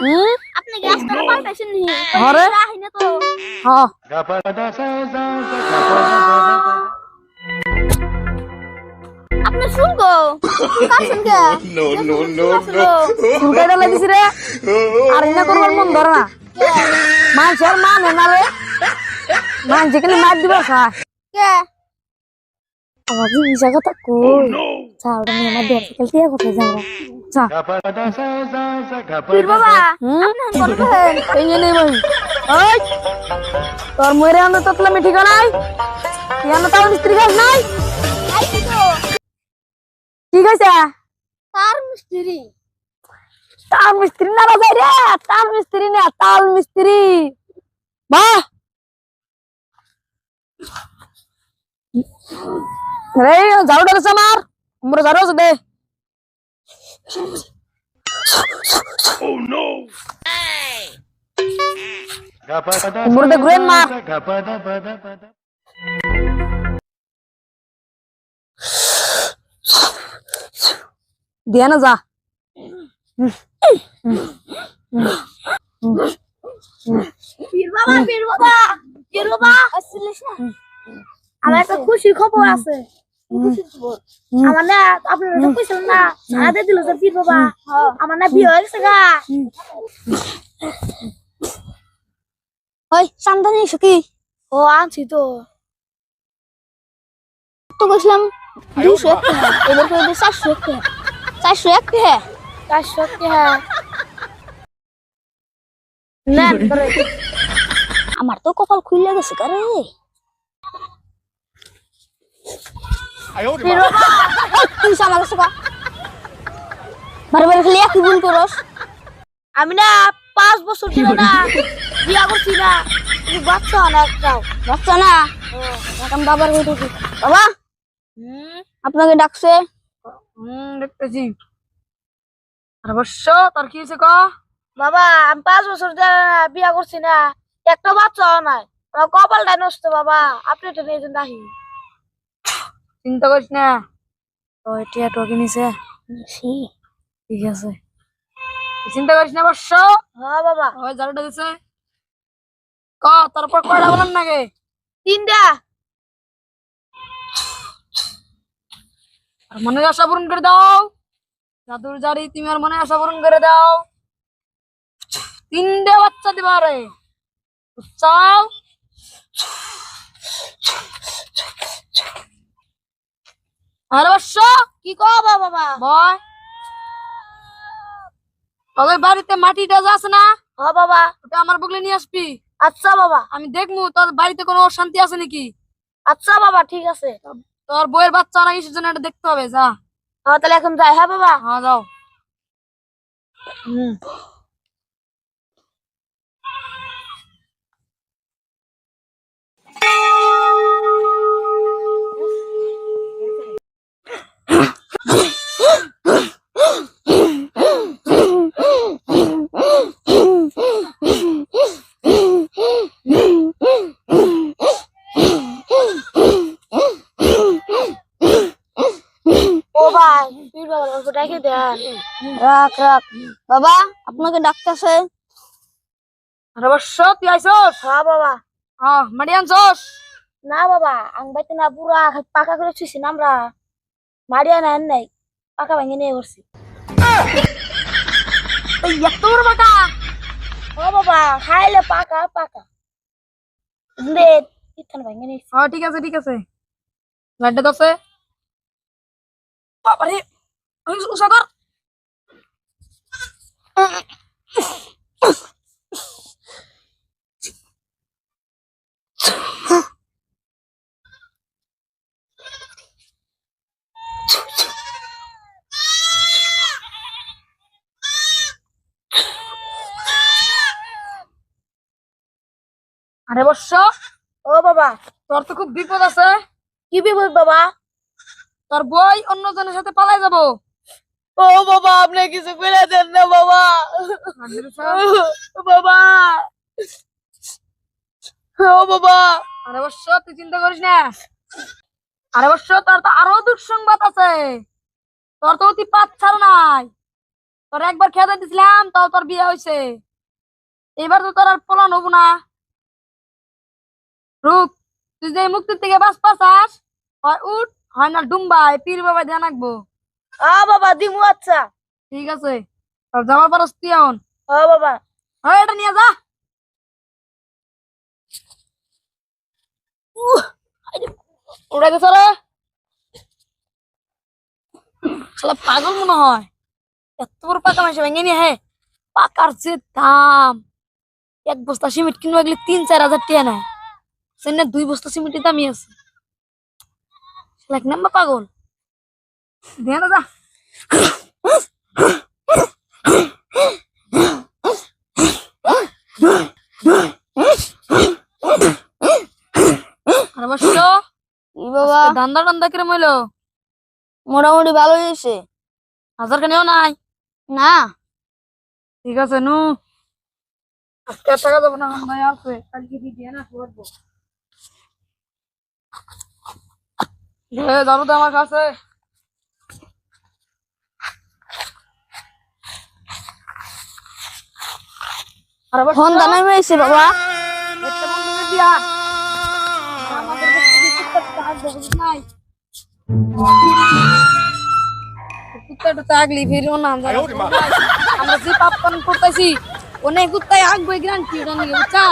হুম আপনি গ্যাস তো পাল্টাইছেন নি আরে। আহিনে তো হ্যাঁ আপনি শুনগো কাছেন কে No, no, no, শুনগো চুলকাই ডালে দিছি রে আর এনে করবার মন ধরে না মানুষের মানে না রে মানুষ খালি মার দিবে খায় কে আমার যে মিশা কথা কই চা ওটা নিয়ে আমার দেড় সাইকেল দিয়ে কোথায় যাব পীর বাবা আপনি যে নেই ভাই। ওই তোর মরে আনতে তোতলা মিঠি নাই ইয়ানো তাও মিস্ত্রি কাজ নাই। আইছি তো ঠিক আছে তার মিস্ত্রি না রাজাই রে তাল মিস্ত্রি না তাল মিস্ত্রি। বাহ! রে ঝাড়ু ডালেছে আমার। আমরা ঝাড়ু আছে দে। ঘুরেন মার দিয়ে না যা পীর বাবা পীর বাবা পীর বাবা আসছিলিস না আমার একটা খুশির খবর আছে আমার না আপনারা তো কইছিলেন না সারাতে দিল যে পীর বাবা আমার না বিয়ে হয়ে গেছে গা। ওই ও আনছি তো। তো কইছিলাম দুশো এক টাকা এবার করে দিয়ে চারশো এক টাকা চারশো এক টাকা চারশো এক টাকা আমার তো কপাল খুলে গেছে কারে আমি না পাঁচ বছর ধরে না বিয়া করছি না। বাচ্চা না একটাও বাচ্চা না? এখন বাবার কথা বাবা আপনাকে ডাকছে। হুম দেখতেছি। আর অবশ্য তোর কি হয়েছে ক? বাবা আমি পাঁচ বছর ধরে বিয়া করছি না। একটা বাচ্চাও নাই। আমার কপালটা নষ্ট বাবা। আপনি তো নিয়ে যান দাহি চিন্তা করিস না। তো টিয়া টকি নিছে। ঠিক আছে। চিন্তা করিস না অবশ্য। হ্যাঁ বাবা। ওই ঝাড়ুটা দিছে। ক তারপর কয়টা বলেন নাকি তিনটা। আর মনের আশা পূরণ করে দাও। জাদুর জারি তুমি আর মনে আশা পূরণ করে দাও। তিনটে বাচ্চা দিবা রে। চাও? কি কবা বাবা বয়। বাড়িতে যা আছে না? হ্যাঁ বাবা। ওটা আমার বগলে নিয়ে আসবি। আচ্ছা বাবা। আমি দেখব তোর বাড়িতে কোনো অশান্তি আছে নাকি? আচ্ছা বাবা ঠিক আছে। তোর বইয়ের বাচ্চা না কিসের জন্য এটা দেখতে হবে যা। তাহলে এখন যাই হ্যাঁ বাবা? হ্যাঁ যাও। হুম ও ভাই পীর বাবার অল্প ডেকে দেন রাখ রাখ। বাবা আপনাকে ডাকতেছে। তুই আইসস হ্যাঁ বাবা। হ্যাঁ আনছস? না বাবা না পুরা পাকা করে ছুইছি না আমরা। মারিয়া না নাই পাকা ভেঙে নিয়ে করছি এই এত বড় বাটা। ও বাবা খাইলে পাকা পাকা। দে ইথান ভেঙে নিয়েছি। হ্যাঁ ঠিক আছে ঠিক আছে। লাড্ডা দছে বাবারে। উষা কর আরে বর্ষ ও বাবা তোর তো খুব বিপদ আছে। কি বিপদ বাবা? তোর বই অন্যজনের সাথে পালাই যাব। ও বাবা আপনি কিছু করে দেন না বাবা? বাবা। ও বাবা। আরে অবশ্য তুই চিন্তা করিস না। আরে অবশ্য তোর তো আরও দুঃসংবাদ আছে। তোর তো অতি পাচ্ছার নাই। তোর একবার খেতে দিছিলাম তাও তোর বিয়ে হয়েছে। এবার তো তোর আর পলান হব না। রুক তুই যে মুক্তির থেকে বাস পাসাস হয় উঠ হয় না ডুম্বাই পীর বাবা ধ্যান রাখব। আ বাবা দিমু আচ্ছা। ঠিক আছে। আর যাওয়ার পারস তুই এখন। হ বাবা। হয় এটা নিয়ে যা। চলে। শালা পাগল মনে হয়। এত বড় পাকা মাসে ভেঙে নিয়ে হে। পাকার যে দাম। এক বস্তা সিমেন্ট কিনবো গেলে তিন চার হাজার টাকা নেয়। সেখানে দুই বস্তা সিমেন্টের দামই আছে। এক নাম্বার পাগল। দে না যা আর অবশ্য কি বাবা? দান্দা হইল? মোটামুটি ভালো হয়েছে। হাজার কানেও নাই? না। ঠিক আছে নু। আজকে টাকা দেবো না ভাই আছে কালকে দিয়ে না করব দারু তো আমার কাছে আর আবার ফোন দানাই হয়েছে বাবা একটা বন্ধুকে দিয়া আর আমাদের কাছে বিস্কুট নামে এসে বাবা। কুত্তাটা থাকলি ফিরো না আমরা যে পাপ করতেছি অনেক কুত্তায় আগবে গ্রান্টি ওটা নিয়ে বুঝছা?